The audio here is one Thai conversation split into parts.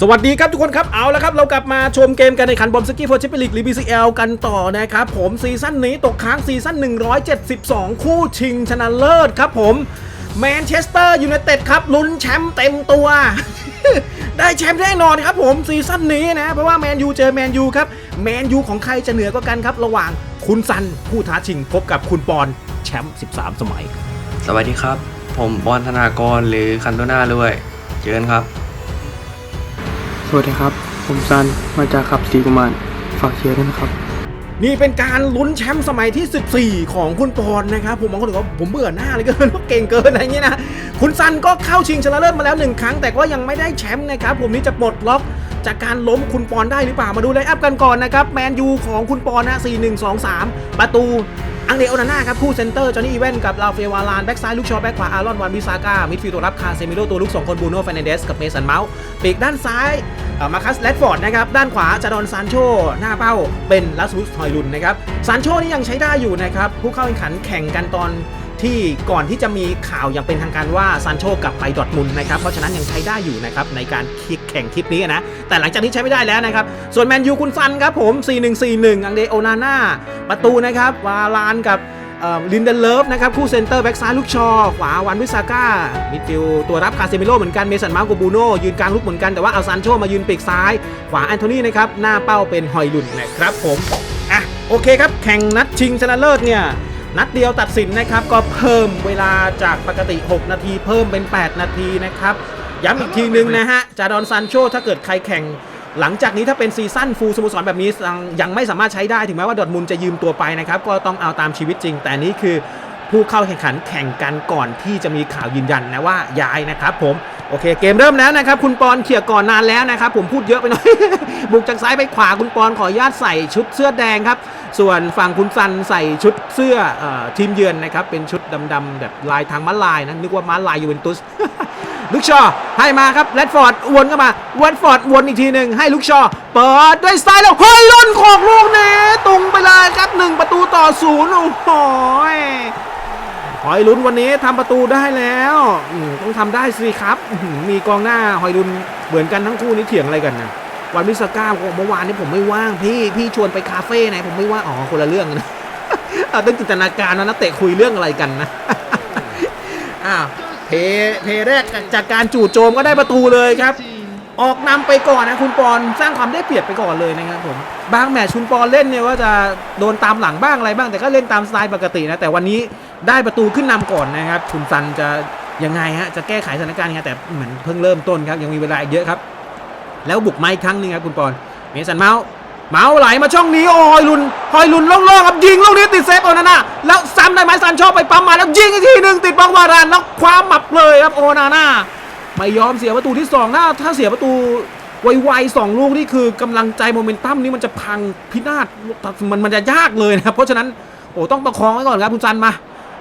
สวัสดีครับทุกคนครับเอาละครับ เรากลับมาชมเกมกันในขันบอมสกี้โฟร์แชมเปี้ยนลีกหรือ BCL กันต่อนะครับผมซีซั่นนี้ตกค้างซีซั่น 172 คู่ชิงชนะเลิศครับผมแมนเชสเตอร์ยูไนเต็ดครับลุ้นแชมป์เต็มตัว ได้แชมป์แน่นอนครับผมซีซั่นนี้นะ เพราะว่าแมนยูเจอแมนยูครับแมนยูของใครจะเหนือกว่ากันครับ ระหว่างคุณซันผู้ท้าชิงพบกับคุณปอนแชมป์13 สมัย สวัสดีครับ ผมบอลธนากรหรือคันโตนาด้วย เจอกันครับ สวัสดีครับ ผมซัน มาจากขับสีกุมาร ฝากเชียร์ด้วยนะครับ นี่เป็นการลุ้นแชมป์สมัยที่ 14 ของคุณปอนนะครับ ผมบางคนบอกว่าผมเบื่อหน้าเลยเกินเก่งเกินอะไรเงี้ยนะ คุณซันก็เข้าชิงชนะเลิศมาแล้วหนึ่งครั้ง แต่ก็ยังไม่ได้แชมป์นะครับ ผมนี้จะปลดล็อกจากการล้มคุณปอนได้หรือเปล่า มาดูไลน์อัพกันก่อนนะครับ แมนยูของคุณปอนนะ4 1 2 3 ประตู อังเดโอนาน่าครับคู่เซนเตอร์จอห์นนี่อีเวนกับลาเฟวาลาน แบ็กซ้ายลูกชอแบ็กขวาอารอนวันบิซาก้ามิดฟิลด์ตัวรับคาเซมิโลตัวลูกสองคนบูโน่เฟรนเดสกับเมสันเมาส์ปีกด้านซ้ายมาคัสแรดฟอร์ดนะครับด้านขวาจาดอนซานโชหน้าเป้าเป็นลัสมุสทอยลุนนะครับซานโชนี่ยังใช้ได้อยู่นะครับผู้เข้าแข่งขันแข่งกันตอน ที่ก่อนที่จะมีข่าวอย่างเป็นทางการว่าซานโชกลับไปดอทมุนนะครับ เพราะฉะนั้นยังใช้ได้อยู่นะครับในการคิกแข่งทริปนี้นะ แต่หลังจากนี้ใช้ไม่ได้แล้วนะครับ ส่วนแมนยูคุณซันครับผม 4141 อังเดโอนาน่า ประตูนะครับ วาลานกับลินเดนเลิฟนะครับ คู่เซนเตอร์ แบ็กซ้ายลูกชอ ขวาวันวิสาก้ามิดฟิลตัวรับคาเซมิโลเหมือนกันเมสันมาร์กบูโนยืนกลางลุกเหมือนกันแต่ว่าเอาซานโชมายืนปีกซ้าย ขวาแอนโทนีนะครับหน้าเป้าเป็นฮอยลุนนะครับผมอะโอเคครับแข่งนัดชิงชนะเลิศเนี่ย นัดเดียวตัดสินนะครับก็เพิ่มเวลาจากปกติ 6 นาที เพิ่มเป็น 8 นาทีนะครับย้ำอีกทีนึงนะฮะจาดอนซานโชถ้าเกิดใครแข่ง หลังจากนี้ถ้าเป็นซีซั่นฟูลสโมสรแบบนี้ยังยังไม่สามารถใช้ได้ถึงแม้ว่าดอทมุนจะยืมตัวไปนะครับก็ต้องเอาตามชีวิตจริง แต่นนี้คือผู้เข้าแข่งขันแข่งกันก่อนที่จะมีข่าวยืนยันนะว่าย้ายนะครับผมโอเคเกมเริ่มแล้วนะครับคุณปอนเขี่ยก่อนนานแล้วนะครับผมพูดเยอะไปหน่อย บุกจากซ้ายไปขวาคุณปอนขออนุญาตใส่ชุดเสื้อแดงครับ ส่วนฝั่งคุณซันใส่ชุดเสื้อออทีมเยือนนะครับ เป็นชุดดำๆแบบลายทางม้าลายนะ นึกว่าม้าลายยูเวนตุสลูกชอให้มาครับแรดฟอร์ดวนเข้ามาแรดฟอร์ดวนอีกทีหนึ่งให้ลูกชอเปิดด้วยสไตล์แล้วเฮ้ยลุนของลูกนี้ตรงไปเลยครับหนึ่งประตูต่อศูนย์โอ้โหยหอยลุนวันนี้ทำประตูได้แล้วต้องทำได้สิครับ มีกองหน้าหอยลุนเหมือนกันทั้งคู่นี่เถียงอะไรกันนะ วันวิสก้าเมื่อวานนี้ผมไม่ว่างพี่พี่ชวนไปคาเฟ่ไหนผมไม่ว่างอ๋อคนละเรื่องนะเอาต้องจินตนาการนะนักเตะคุยเรื่องอะไรกันนะอ้าวเพเพแรกจากการจู่โจมก็ได้ประตูเลยครับ ออกนำไปก่อนนะคุณปอนสร้างความได้เปรียบไปก่อนเลยนะครับผมบางแมตช์คุณปอนเล่นเนี่ยว่าจะโดนตามหลังบ้างอะไรบ้างแต่ก็เล่นตามสไตล์ปกตินะแต่วันนี้ได้ประตูขึ้นนำก่อนนะครับคุณซันจะยังไงฮะจะแก้ไขสถานการณ์ยังไงแต่เหมือนเพิ่งเริ่มต้นครับยังมีเวลาเยอะครับ แล้วบุกมาอีกครั้งหนึงครับคุณปอนเมสันเมาส์เมาส์ไหลมาช่องนี้โอ้ยลุนฮอยลุนโล่งๆครับยิงลูกนี้ติดเซฟโอนาน่าแล้วซ้ำได้ไหมซันชอบไปปั๊มมาแล้วยิงอีกทีหนึ่งติดบล็อกวารานแล้วคว้าหมับเลยครับโอนาน่าไม่ยอมเสียประตูที่สองถ้าถ้าเสียประตูไวๆสองลูกนี่คือกำลังใจโมเมนตัมนี่มันจะพังพินาศมันมันจะยากเลยนะครับเพราะฉะนั้นโอ้ต้องประคองไว้ก่อนครับคุณซันมา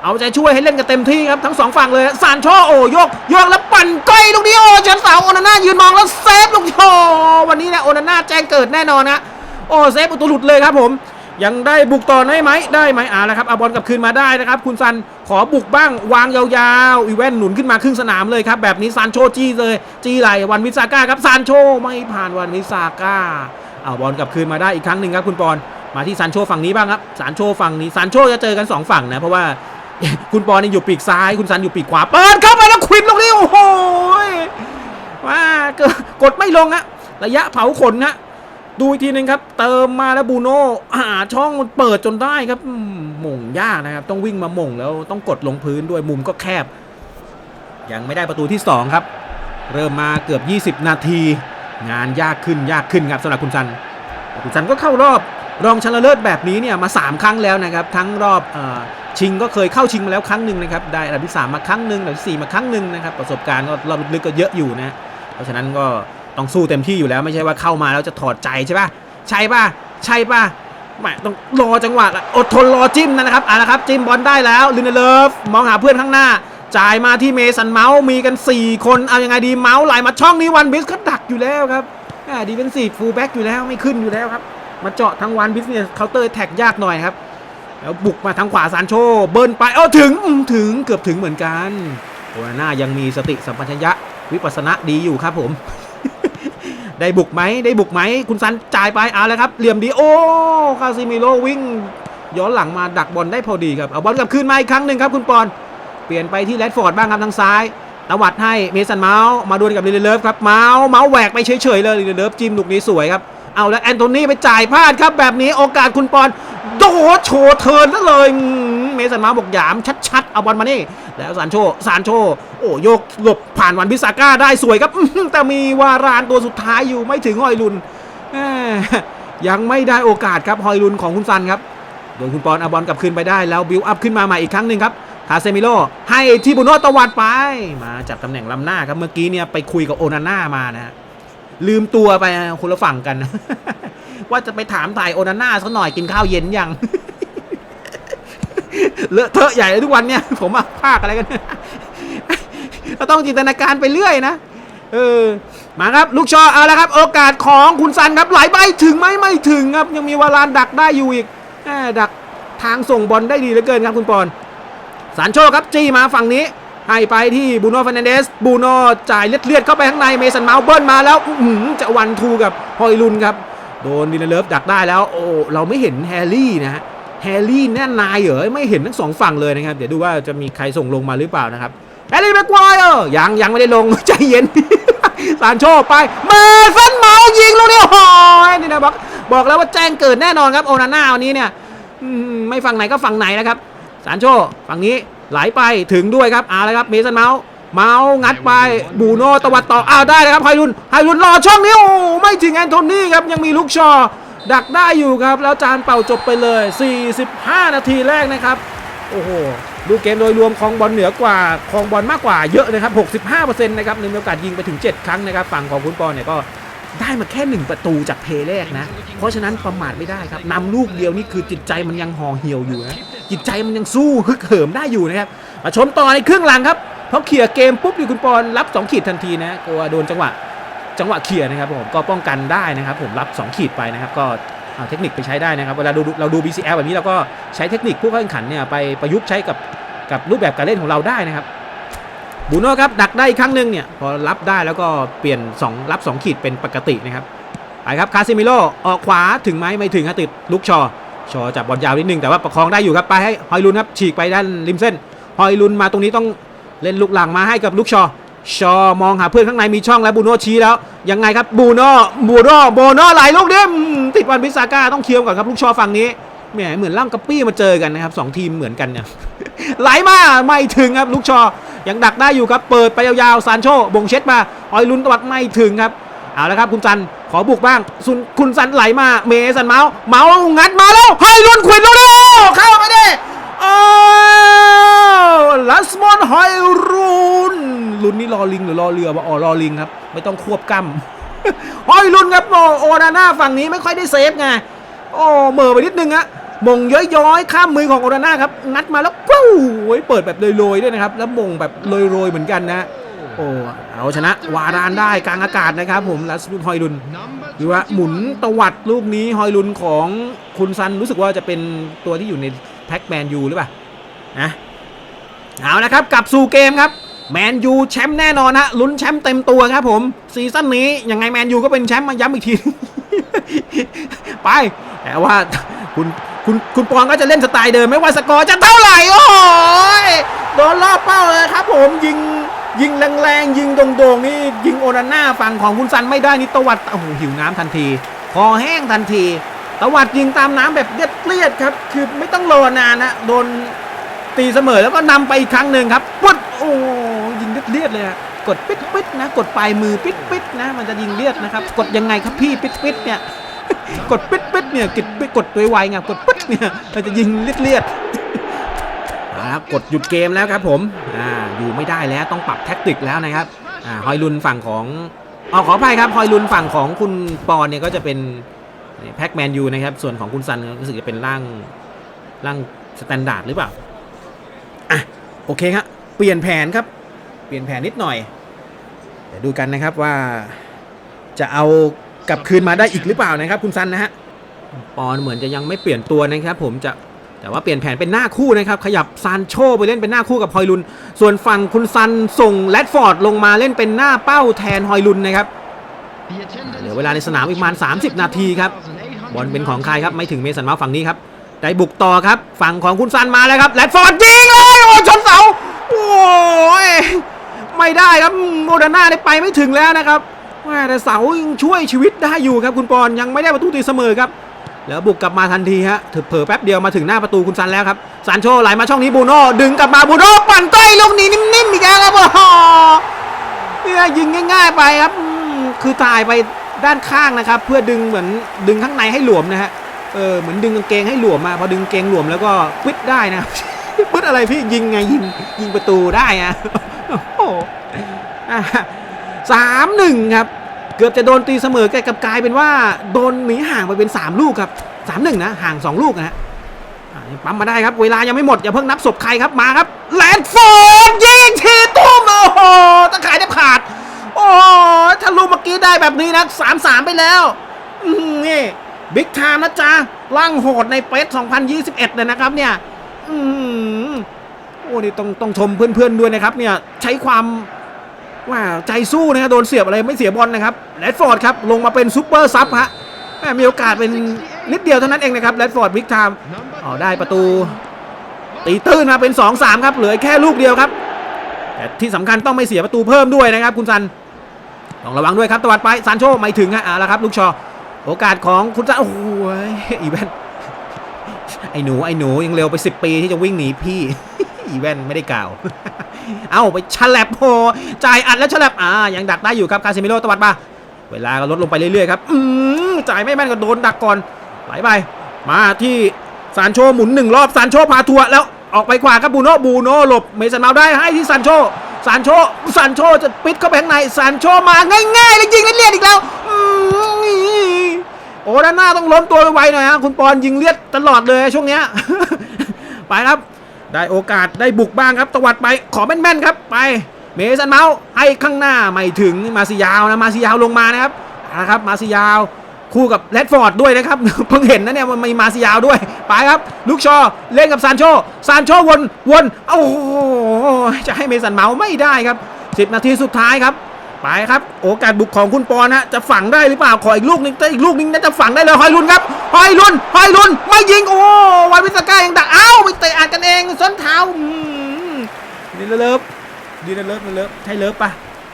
เอาใจช่วยให้เล่นกันเต็มที่ครับทั้งสองฝั่งเลยซานโชโอ้โยกโยกแล้วปั่นก้อยลูกนี้โอ้เชนเสาโอนาน่ายืนมองแล้วเซฟ ลูกโชวันนี้นี่ยโอนาน่าแจ้งเกิดแน่นอนนะโอ้เซฟประตูหลุดเลยครับผม ยังได้บุกต่อได้ไหมได้ไหมอ่าแล้วครับเอาบอลกลับคืนมาได้นะครับ คุณซันขอบุกบ้างวางยาวๆอีเวนหนุนขึ้นมาครึ่งสนามเลยครับ แบบนี้ซานโชจี้เลยจี้ไหลวันวิสาก้าครับซานโชไม่ผ่านวันวิสาก้าเอาบอลกลับคืนมาได้อีกครั้งหนึ่งครับคุณปอนมาที่ซานโชฝั่งนี้บ้างครับซานโชฝั่งนี้ซานโชจะเจอกันสองฝั่งนะเพราะว่าคุณปอนี่อยู่ปีกซ้าย คุณซันอยู่ปีกขวาเปิดเข้าไปแล้วควิดลูกนี้โอ้โหยว่าเกิดกดไม่ลงฮะ ระยะเผาขนฮะดูอีกทีหนึงครับ เติมมาแล้วบูโน่หาช่องเปิดจนได้ครับมหม่งยากนะครับ ต้องวิ่งมาหม่งแล้วต้องกดลงพื้นด้วยมุมก็แคบ ยังไม่ได้ประตูที่ 2 ครับ เริ่มมาเกือบ 20 นาที งานยากขึ้นยากขึ้นครับสำหรับคุณซัน คุณซันก็เข้ารอบรองชนะเลิศแบบนี้เนี่ยมา 3 ครั้งแล้วนะครับ ทั้งรอบอชิงก็เคยเข้าชิงมาแล้วครั้งหนึ่งนะครับได้อันดับที่3มาครั้งหนึ่งอันดับที่4มาครั้งหนึ่งนะครับประสบการณ์ก็รอบลึกๆก็เยอะอยู่นะเพราะฉะนั้นก็ ต้องสู้เต็มที่อยู่แล้วไม่ใช่ว่าเข้ามาแล้วจะถอดใจใช่ป่ะใช่ป่ะใช่ป่ะไม่ต้องรอจังหวะอดทนรอจิ้มนะครับอะนะครับจิ้มบอลได้แล้วลินเลิฟมองหาเพื่อนข้างหน้า จ่ายมาที่เมสันเมาส์มีกัน 4 คนเอายังไงดีเมาส์ไหลมาช่องนี้วันบิสก็ดักอยู่แล้วครับดีเป็นสีฟูลแบ็กอยู่แล้วไม่ขึ้นอยู่แล้วครับมาเจาะทั้งวันบิสเนี่ยเคาน์เตอร์แท็กยากหน่อยครับแล้วบุกมาทางขวาซานโชเบิร์นไปเอ้าถึงถึงเกือบถึงเหมือนกันโอนาน่ายังมีสติสัมปชัญญะวิปัสสนะดีอยู่ครับผม ได้บุกไหมได้บุกไหมคุณซันจ่ายไปเอาแล้วครับเหลี่ยมดีโอ้คาซิมิโลวิ่งย้อนหลังมาดักบอลได้พอดีครับเอาบอลกลับคืนมาอีกครั้งหนึ่งครับคุณปอนเปลี่ยนไปที่แรดฟอร์ดบ้างครับทางซ้ายตวัดให้เมสันเมาส์มาดวลกับลิเลเลิฟครับเมาส์เมาส์แหวกไปเฉยๆเลยลิเลเลิฟจิ้มลูกนี้สวยครับเอาแล้วแอนโทนีไปจ่ายพลาดครับแบบนี้โอกาสคุณปอนโดโชว์เทิร์นซะเลย เมสันมาบอกหยามชัดๆ เอาบอลมานี่แล้วซานโชซานโช โอ้โยกหลบผ่านวันพิซาก้าได้สวยครับ แต่มีวารานตัวสุดท้ายอยู่ไม่ถึงหอยลุนยังไม่ได้โอกาสครับหอยลุนของคุณซันครับโดนคุณปอนเอาบอลกลับคืนไปได้แล้วบิวอัพขึ้นมาใหม่อีกครั้งหนึ่งครับคาเซมิโลให้ทีบุโนตวัดไป มาจับตำแหน่งลำหน้าครับเมื่อกี้เนี่ยไปคุยกับโอนาน่ามานะฮะลืมตัวไปคนละฝั่งกัน ว่าจะไปถามถ่ายโอนาน่าสักหน่อยกินข้าวเย็นยัง เลอะเทอะใหญ่เลยทุกวันเนี่ย ผมอะภาคอะไรกันเราต้องจินตนาการไปเรื่อยนะเออมาครับลูกชอเอาละครับ โอกาสของคุณซันครับไหลไปถึงไหมไม่ถึงครับ ยังมีวาลานดักได้อยู่อีกดักทางส่งบอลได้ดีเหลือเกินครับคุณปอนสานโชคครับจี้มาฝั่งนี้ ให้ไปที่บูโน่ฟ r น a นเดสบูโน่จ่ายเลือดๆเข้าไปข้างในเมสันเมาเบิลมาแล้วอืจะวันทูกับฮอยลุนครับ โดนดินเลิฟดักได้แล้ว โอ้เราไม่เห็นแฮร์รี่นะฮะ แฮร์รี่แน่นายเหรอไม่เห็นทั้งสองฝั่งเลยนะครับเดี๋ยวดูว่าจะมีใครส่งลงมาหรือเปล่านะครับแฮร์รี่แม็กควายเออยังยังไม่ได้ลงใจเย็นสานโชไปเมสันเมายิงลูกนี้โอ้ยนี่นะบอกบอกแล้วว่าแจ้งเกิดแน่นอนครับโอนาน่าวันนี้เนี่ยไม่ฝั่งไหนก็ฝั่งไหนนะครับสานโชฝั่งนี้ไหลไปถึงด้วยครับเอาละครับเมสันเมาส์เมาส์งัดไปบูโน่ตวัดต่ออ้าวได้เลยครับไฮรุนไฮรุนรอช่องนี้โอ้ไม่ถึงแอนโทนี่ครับยังมีลูกชอ ดักได้อยู่ครับ แล้วจานเป่าจบไปเลย 45 นาทีแรกนะครับ โอ้โห ดูเกมโดยรวมของบอลเหนือกว่าของบอลมากกว่าเยอะนะครับ 65%นะครับในโอกาสยิงไปถึง 7 ครั้งนะครับ ฝั่งของคุณปอนเนี่ยก็ได้มาแค่ 1 ประตูจากเพลแรกนะ เพราะฉะนั้นประมาทไม่ได้ครับนำลูกเดียวนี่คือจิตใจมันยังห่อเหี่ยวอยู่นะ จิตใจมันยังสู้ฮึกเหิมได้อยู่นะครับ มาชมต่อในครึ่งหลังครับพราะเคลียเกมปุ๊บดิคุณปอนรับ 2 ขีดทันทีนะกลัวโดนจังหวะ จังหวะเคลียร์นะครับผมก็ป้องกันได้นะครับผมรับ 2 ขีดไปนะครับก็เอาเทคนิคไปใช้ได้นะครับเวลาดูเราดู BCL แบบนี้เราก็ใช้เทคนิคผู้เข้าแข่งขันเนี่ยไปประยุกต์ใช้กับกับรูปแบบการเล่นของเราได้นะครับบูโน่ครับดักได้อีกครั้งหนึ่งเนี่ยพอรับได้แล้วก็เปลี่ยน 2 รับ 2 ขีดเป็นปกตินะครับไปครับคาซิมิโลออกขวาถึงไหมไม่ถึงครับติดลูกชอชอจับบอลยาวนิดนึงแต่ว่าประคองได้อยู่ครับไปให้ฮอยลุนครับฉีกไปด้านริมเส้นฮอยลุนมาตรงนี้ต้องเล่นลูกหลังมาให้กับลูกชอ ชอมองหาเพื่อนข้างในมีช่องแล้วบูโน่ชี้แล้ว ยังไงครับบูโน่บูโน่โบโน่ไหลลูกนี้อืมติดวันพิซาก้าต้องเคียวก่อนครับลูกชอฝั่งนี้แหมเหมือนล่ำกับปี้มาเจอกันนะครับสองทีมเหมือนกันเนี่ยไหลมาไม่ถึงครับลูกชอยังดักได้อยู่ครับเปิดไปยาวๆซานโชบ่งเช็ดมาออยลุนตวัดไม่ถึงครับเอาละครับคุณซันขอบุกบ้างซุนคุณซันไหลมาเมสันเมาส์เมาส์งัดมาแล้วให้ลุนขวิดลูกนี้เข้าไปดิโอ้ลัสมอนฮอย ลุนนี่รอลิงหรือรอเรือวะอ๋อรอลิงครับ ไม่ต้องควบกล้ำฮอยลุนครับโอโอนาน่าฝั่งนี้ไม่ค่อยได้เซฟไงโอ้เหม่อไปนิดนึงอะมงย้อยๆ ข้ามมือของโอนาน่าครับงัดมาแล้วปู้โอ้ยเปิดแบบโรยๆด้วยนะครับ แล้วมงแบบโรยๆเหมือนกันนะโอ้เอาชนะวารานได้กลางอากาศนะครับ ผมลัสมุนฮอยลุนดูว่าหมุนตวัดลูกนี้ฮอยลุนของคุณซันรู้สึกว่าจะเป็นตัวที่อยู่ในแพ็กแมนยูหรือเปล่านะเอานะครับกลับสู่เกมครับ แมนยูแชมป์แน่นอนฮะลุ้นแชมป์เต็มตัวครับผม ซีซั่นนี้ยังไงแมนยูก็เป็นแชมป์มาย้ำอีกที ไปแต่ว่าคุณคุณคุณปองก็จะเล่นสไตล์เดิมไม่ว่าสกอร์จะเท่าไหร่ โอ้ยโดนรอบเป้าเลยครับผมยิงยิงแรงๆ ยิงโด่งๆ นี่ยิงโอนาน่าฝั่งของคุณซันไม่ได้นี่ตวัดโอ้โหหิวน้ำทันที คอแห้งทันทีตวัดยิงตามน้ำแบบเลียดๆครับ คือไม่ต้องรอนานนะโดนตีเสมอแล้วก็นำไปอีกครั้งหนึ่งครับปุ๊ดโอ้ เลียดเลยกดปิดปิดนะ กดปลายมือปิดปิดนะ มันจะยิงเลียดนะครับ กดยังไงครับพี่ปิดปิดเนี่ย กดปิดปิดเนี่ยกดปิดกดตัวไวไงกดปิดเนี่ยมันจะยิงเลียดเลียดเอาละครับกดหยุดเกมแล้วครับผมอ่าอยู่ไม่ได้แล้วต้องปรับแท็กติกแล้วนะครับอ่าฮอยลุนฝั่งของอ๋อขออภัยครับฮอยลุนฝั่งของคุณปอนเนี่ยก็จะเป็นแพ็กแมนยูนะครับ ส่วนของคุณซันรู้สึกจะเป็นร่างร่างสแตนดาร์ดหรือเปล่าอะโอเคครับเปลี่ยนแผนครับ เปลี่ยนแผนนิดหน่อย เดี๋ยวดูกันนะครับว่าจะเอากลับคืนมาได้อีกหรือเปล่านะครับ คุณซันนะฮะปอนเหมือนจะยังไม่เปลี่ยนตัวนะครับผมจะแต่ว่าเปลี่ยนแผนเป็นหน้าคู่นะครับ ขยับซานโชไปเล่นเป็นหน้าคู่กับฮอยลุน ส่วนฝั่งคุณซันส่งแรดฟอร์ดลงมาเล่นเป็นหน้าเป้าแทนฮอยลุนนะครับเหลือเวลาในสนามอีกประมาณ 30 นาทีครับบอลเป็นของใครครับไม่ถึงเมสันมาฝั่งนี้ครับได้บุกต่อครับ ฝั่งของคุณซันมาแล้วครับแลดฟอร์ดยิงเลยโอ้ชนเสาโอ้ย ไม่ได้ครับโมเดอร์นาได้ไปไม่ถึงแล้วนะครับแม่แต่เสายังช่วยชีวิตได้อยู่ครับคุณปอนยังไม่ได้ประตูตีเสมอครับ แล้วบุกกลับมาทันทีฮะถือเผลอแป๊บเดียวมาถึงหน้าประตูคุณซันแล้วครับซานโชไหลมาช่องนี้บูโน่ดึงกลับมาบูโน่ปั่นใกล้ลูกนี้นิ่มๆอีกแล้วครับโอ้โหเนี่ยยิงง่าย ๆ ไปครับคือตายไปด้านข้างนะครับ เพื่อดึงเหมือนดึงข้างในให้หลวมนะฮะเออเหมือนดึงกางเกงให้หลวมมาพอดึงกางเกงหลวมแล้วก็ปิดได้นะปิดอะไรพี่ยิงไงยิงยิงประตูได้อะ สามหนึ่งครับ เกือบจะโดนตีเสมอแกกลับกลายเป็นว่าโดนหนีห่างไปเป็น 3 ลูกครับสามหนึ่งนะห่าง 2 ลูกนะฮะปั๊มมาได้ครับ เวลายังไม่หมด อย่าเพิ่งนับศพใครครับมาครับแลนด์ฟอร์ดยิงทีตุ้มโอ้โหตะข่ายแทบขาด โอ้ถ้าลูกเมื่อกี้ได้แบบนี้นะสามสามไปแล้วนี่บิ๊กไทม์นะจ๊ะร่างโหดในเปส2021 เลยนะครับเนี่ยอืมโอ้นี่ต้องต้องชมเพื่อนๆด้วยนะครับเนี่ยใช้ความ ว่าใจสู้นะครับโดนเสียบอะไรไม่เสียบอลนะครับแรดฟอร์ดครับลงมาเป็นซูเปอร์ซับฮะแมมีโอกาสเป็นนิดเดียวเท่านั้นเองนะครับแรดฟอร์ดบิ๊กไทม์อ๋อได้ประตู ตีตื้นมาเป็น 2-3 ครับเหลือแค่ลูกเดียวครับแต่ที่สำคัญต้องไม่เสียประตูเพิ่มด้วยนะครับ คุณซันต้องระวังด้วยครับตวัดไปซานโชไม่ถึงฮะเอาละครับ ลูกชอโอกาสของคุณซันโอ้โหอีแวนไอ้หนูไอ้หนูยังเร็วไป 10 ปีที่จะวิ่งหนีพี่ อีแวนไม่ได้กล่าว เอาไปฉลับโหจ่ายอัดแล้วฉลับอ่ายังดักได้อยู่ครับคาซิมิโร่ตวัดมาเวลาก็ลดลงไปเรื่อยๆครับอืมจ่ายไม่แม่นก็โดนดักก่อนไหลไป มาที่ซานโชหมุนหนึ่งรอบซานโชพาทัวร์แล้วออกไปขวาครับบูโน่บูโน่หลบเมสันมาได้ให้ที่ซานโชซานโชซานโชจะปิดเข้าไปข้างในซานโชมาง่ายๆเลยยิงเลียดอีกแล้วอืมโอ้ด้านหน้าต้องล้มตัวไวหน่อยฮะคุณปอนยิงเลียดตลอดเลยช่วงเนี้ยไปครับ ได้โอกาสได้บุกบ้างครับตวัดไปขอแม่นๆครับไป เมสันเมาส์ให้ข้างหน้าไม่ถึงมาซิยาวนะมาซิยาวลงมานะครับเอาละครับมาซิยาวคู่กับแรดฟอร์ดด้วยนะครับเพิ่งเห็นนะเนี่ยมันมีมาซิยาวด้วย ไปครับ ลูกชอเล่นกับซานโชซานโชวนวนโอ้โหจะให้เมสันเมาส์ไม่ได้ครับ 10 นาทีสุดท้ายครับ ไปครับ โอกาสบุกของคุณปอนะจะฝังได้หรือเปล่าขออีกลูกนึงแต่อีกลูกนึงน่าจะฝังได้เลยฮอยลุนครับฮอยลุนฮอยลุนไม่ยิงโอ้วันวิสก้ายังดักเอ้าไปเตะอัดกันเองส้นเท้าดีนะเลิฟดีนะเลิฟนะเลิฟใช่เลิฟปะ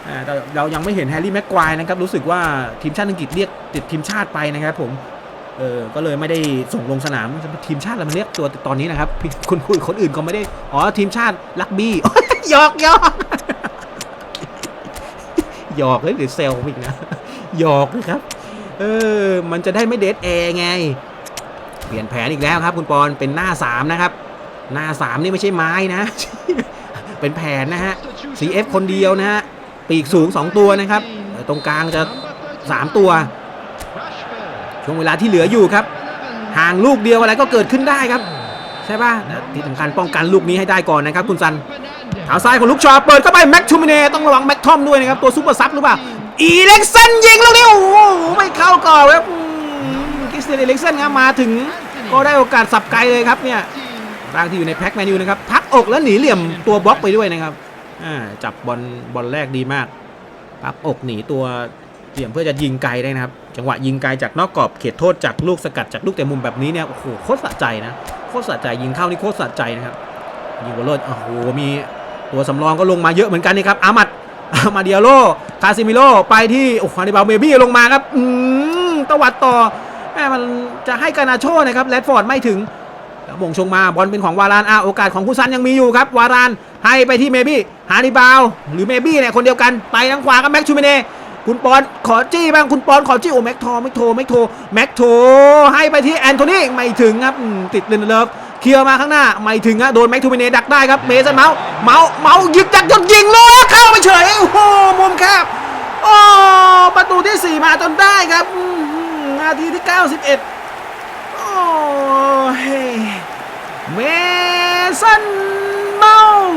อ่าเรายังไม่เห็นแฮร์รี่แม็กควายนะครับรู้สึกว่าทีมชาติอังกฤษเรียกติดทีมชาติไปนะครับผมเออก็เลยไม่ได้ส่งลงสนามทีมชาติอะไรมาเรียกตัวตอนนี้นะครับคนคนคนอื่นเขาไม่ได้อ๋อทีมชาติลักบี้ยอกยอก หยอกเลยหรือเซลอีกนะหยอกนะครับ เออ มันจะได้ไม่เดทแอร์ไง เปลี่ยนแผนอีกแล้วครับ คุณปอนเป็นหน้า3นะครับ หน้า3นี่ไม่ใช่ไม้นะ เป็นแผนนะฮะ CF คนเดียวนะฮะ ปีกสูง 2 ตัวนะครับ ตรงกลางจะ 3 ตัว ช่วงเวลาที่เหลืออยู่ครับ ห่างลูกเดียวอะไรก็เกิดขึ้นได้ครับ ใช่ป่ะต่ที่สำคัญป้องกันลูกนี้ให้ได้ก่อนนะครับ คุณซัน เท้าซ้ายของลูกชอเปิดเข้าไปแม็กทูมิเน่ต้องระวังแม็กทอมด้วยนะครับ ตัวซูเปอร์ซับหรือเปล่า อีเล็กซันยิงลูกนี้โอ้โหไม่เข้าก่อนครับอืมคริสเตียนอีเล็กซันครับมาถึงก็ได้โอกาสสับไกลเลยครับเนี่ยร่างที่อยู่ในแพ็คแมนยูนะครับพักอกแล้วหนีเหลี่ยมตัวบล็อกไปด้วยนะครับจับบอลบอลแรกดีมากพักอกหนีตัวเหลี่ยมเพื่อจะยิงไกลได้นะครับ จังหวะยิงไกลจากนอกกรอบเขตโทษจากลูกสกัดจากลูกเตะมุมแบบนี้เนี่ยโอ้โหโคตรสะใจนะโคตรสะใจยิงเข้านี่โคตรสะใจนะครับยิงบอลโลดโอ้โหมี ตัวสำรองก็ลงมาเยอะเหมือนกันนี่ครับอามัดอามาเดียโลคาซิมิโลไปที่โอ้ฮานิบาลเมบี้ลงมาครับอืมตวัดต่อแม่มันจะให้กานาโชนะครับแรดฟอร์ดไม่ถึงแล้วมงชงมาบอลเป็นของวารานอะโอกาสของคุซันยังมีอยู่ครับ วารานให้ไปที่เมบี้ฮานิบาลหรือเมบี้เนี่ยคนเดียวกันไปทางขวากับแม็กชูเมเน่คุณปอนขอจี้บ้างคุณปอนขอจี้โอ้แม็กโทแม็กโทแม็กโทแม็กโทให้ไปที่แอนโทนีไม่ถึงครับติดเลนเลิฟ เคลียร์มาข้างหน้าไม่ถึงฮะโดนแม็กทูมิเนดักได้ครับเมสันเมาส์เมาส์เมาส์ยึกยักยนยิงเลยเข้าไปเฉยโอ้โหมุมแคบโอ้ประตูที่ 4 มาจนได้ครับนาทีที่ 91 โอ้เฮ้เมสันเมาส์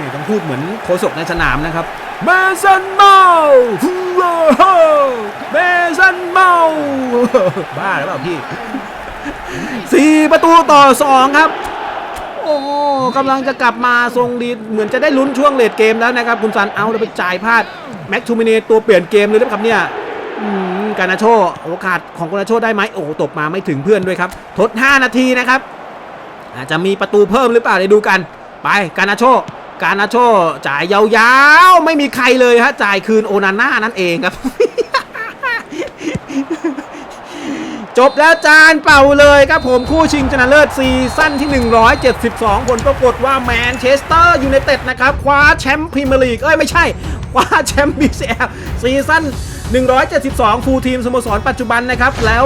นี่ต้องพูดเหมือนโคศกในสนามนะครับเมสันเมาส์โร่เมสันเมาส์บ้าหรือเปล่าพี่ สี่ประตูต่อสองครับ โอ้กำลังจะกลับมาทรงดีเหมือนจะได้ลุ้นช่วงเลดเกมแล้วนะครับ คุณซันเอาแล้วไปจ่ายพลาด แม็กทูมิเนตัวเปลี่ยนเกมเลยนะครับเนี่ยกานาโชโอกาสของกานาโชได้ไหมโอ้โหตบมาไม่ถึงเพื่อนด้วยครับ ทด 5 นาทีนะครับ อาจจะมีประตูเพิ่มหรือเปล่าเดี๋ยวดูกัน ไปกานาโชกานาโชจ่ายยาวๆ ไม่มีใครเลยฮะจ่ายคืนโอนาน่านั่นเองครับ จบแล้วจานเป่าเลยครับผมคู่ชิงชนะเลิศซีซั่นที่ 172 ผลปรากฏว่าแมนเชสเตอร์ยูไนเต็ดนะครับคว้าแชมป์พรีเมียร์ลีก เอ้ย ไม่ใช่ คว้าแชมป์ BCL ซีซั่น172 ฟูลทีมสโมสรปัจจุบันนะครับ แล้ว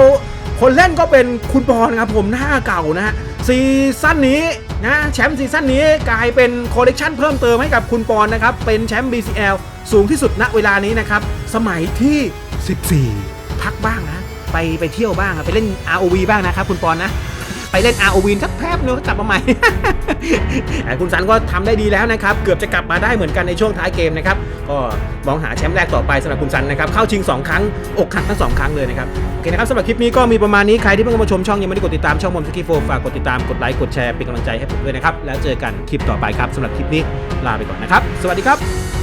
คนเล่นก็เป็นคุณบอลครับผมหน้าเก่านะฮะซีซั่นนี้นะแชมป์ซีซั่นนี้กลายเป็นคอลเลกชันเพิ่มเติมให้กับคุณปอนนะครับ เป็นแชมป์ BCL สูงที่สุดณเวลานี้นะครับ สมัยที่ 14 พักบ้างนะ ไปไปเที่ยวบ้างไปเล่น ROV บ้างนะครับคุณปอนนะไปเล่น ROV สักแป๊บนึงก็กลับมาใหม่ แต่คุณสันก็ทำได้ดีแล้วนะครับ เกือบจะกลับมาได้เหมือนกันในช่วงท้ายเกมนะครับ ก็มองหาแชมป์แรกต่อไปสำหรับคุณสันนะครับ เข้าชิง 2 ครั้ง อกหักทั้ง 2 ครั้งเลยนะครับ โอเคนะครับสำหรับคลิปนี้ก็มีประมาณนี้ ใครที่เพิ่งมาชมช่องยังไม่ได้กดติดตามช่องมอมสกีโฟฝากกดติดตามกดไลค์กดแชร์เป็นกำลังใจให้ผมด้วยนะครับ แล้วเจอกันคลิปต่อไปครับสำหรับคลิปนี้ลาไปก่อนนะครับ สวัสดีครับ